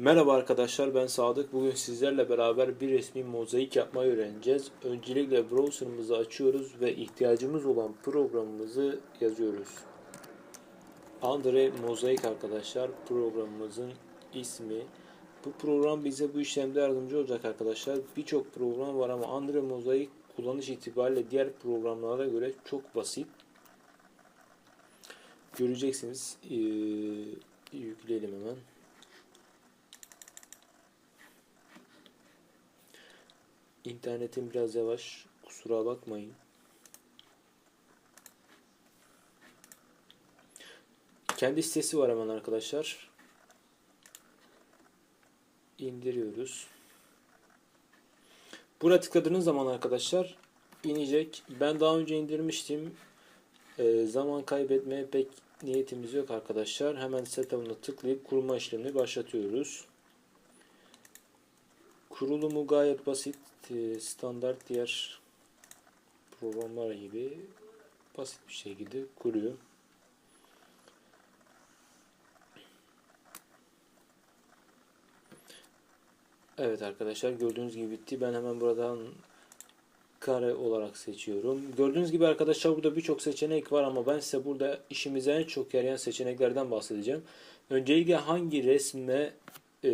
Merhaba arkadaşlar ben Sadık. Bugün sizlerle beraber bir resmi mozaik yapmayı öğreneceğiz. Öncelikle browser'ımızı açıyoruz ve ihtiyacımız olan programımızı yazıyoruz. Andre Mozaik arkadaşlar programımızın ismi. Bu program bize bu işlemde yardımcı olacak arkadaşlar. Birçok program var ama Andre Mozaik kullanış itibariyle diğer programlara göre çok basit. Göreceksiniz. Ee, yükleyelim hemen. İnternetim biraz yavaş. Kusura bakmayın. Kendi sitesi var hemen arkadaşlar. İndiriyoruz. Buraya tıkladığınız zaman arkadaşlar inecek. Ben daha önce indirmiştim. Ee, zaman kaybetmeye pek niyetimiz yok arkadaşlar. Hemen setup'ına tıklayıp kurma işlemini başlatıyoruz. Kurulumu gayet basit. Ee, Standart diğer programlar gibi basit bir şekilde kuruyor. Evet arkadaşlar gördüğünüz gibi bitti. Ben hemen buradan kare olarak seçiyorum. Gördüğünüz gibi arkadaşlar burada birçok seçenek var ama ben size burada işimize en çok yarayan seçeneklerden bahsedeceğim. Öncelikle hangi resme e,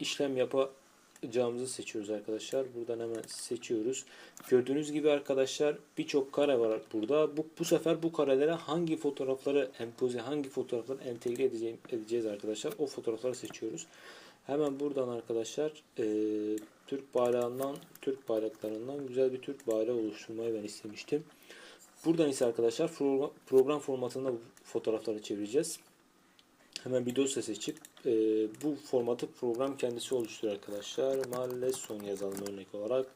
işlem yapacağımızı seçiyoruz arkadaşlar. Buradan hemen seçiyoruz. Gördüğünüz gibi arkadaşlar birçok kare var burada. Bu, bu sefer bu karelere hangi fotoğrafları empoze, hangi fotoğrafları entegre edeceğim, edeceğiz arkadaşlar. O fotoğrafları seçiyoruz. Hemen buradan arkadaşlar e, Türk bayrağından, Türk bayraklarından güzel bir Türk bayrağı oluşturmayı ben istemiştim. Buradan ise arkadaşlar program formatında fotoğrafları çevireceğiz. Hemen bir dosya seçip e, bu formatı program kendisi oluşturuyor arkadaşlar. Mahalle son yazalım örnek olarak.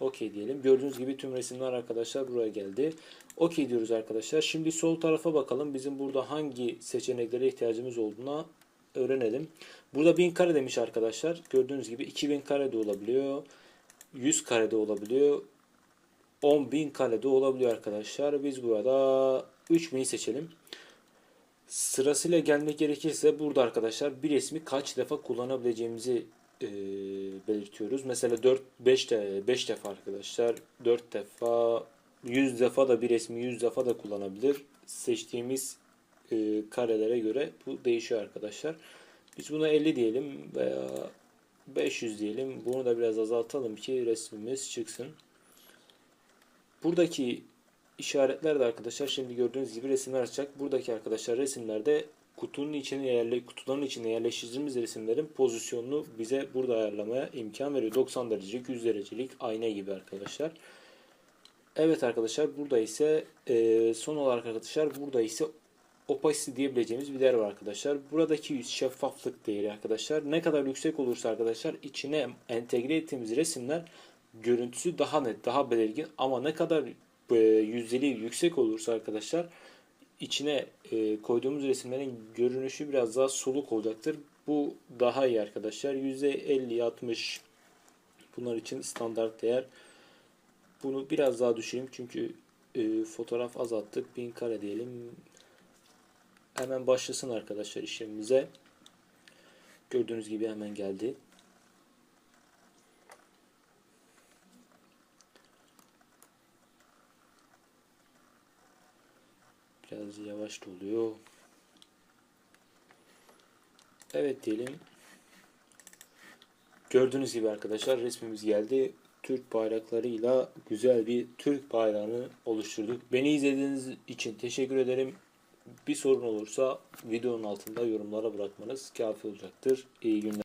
OK diyelim. Gördüğünüz gibi tüm resimler arkadaşlar buraya geldi. OK diyoruz arkadaşlar. Şimdi sol tarafa bakalım. Bizim burada hangi seçeneklere ihtiyacımız olduğuna öğrenelim. Burada 1000 kare demiş arkadaşlar. Gördüğünüz gibi 2000 kare de olabiliyor. 100 kare de olabiliyor. 10.000 kare de olabiliyor arkadaşlar. Biz burada 3000'i seçelim. Sırasıyla gelmek gerekirse burada arkadaşlar bir resmi kaç defa kullanabileceğimizi e, belirtiyoruz. Mesela 4 5 de 5 defa arkadaşlar 4 defa 100 defa da bir resmi 100 defa da kullanabilir. Seçtiğimiz e, karelere göre bu değişiyor arkadaşlar. Biz buna 50 diyelim veya 500 diyelim. Bunu da biraz azaltalım ki resmimiz çıksın. Buradaki işaretler de arkadaşlar şimdi gördüğünüz gibi resimler açacak. Buradaki arkadaşlar resimlerde kutunun içine yerle kutuların içine yerleştirdiğimiz resimlerin pozisyonunu bize burada ayarlamaya imkan veriyor. 90 derecelik, 100 derecelik ayna gibi arkadaşlar. Evet arkadaşlar burada ise e, son olarak arkadaşlar burada ise opacity diyebileceğimiz bir değer var arkadaşlar. Buradaki şeffaflık değeri arkadaşlar ne kadar yüksek olursa arkadaşlar içine entegre ettiğimiz resimler görüntüsü daha net, daha belirgin ama ne kadar yüzdeliği yüksek olursa arkadaşlar içine e, koyduğumuz resimlerin görünüşü biraz daha soluk olacaktır. Bu daha iyi arkadaşlar. %50-60 bunlar için standart değer. Bunu biraz daha düşüreyim çünkü e, fotoğraf azalttık. 1000 kare diyelim. Hemen başlasın arkadaşlar işlemimize. Gördüğünüz gibi hemen geldi. Biraz yavaş doluyor. Evet diyelim. Gördüğünüz gibi arkadaşlar resmimiz geldi. Türk bayraklarıyla güzel bir Türk bayrağını oluşturduk. Beni izlediğiniz için teşekkür ederim. Bir sorun olursa videonun altında yorumlara bırakmanız kafi olacaktır. İyi günler.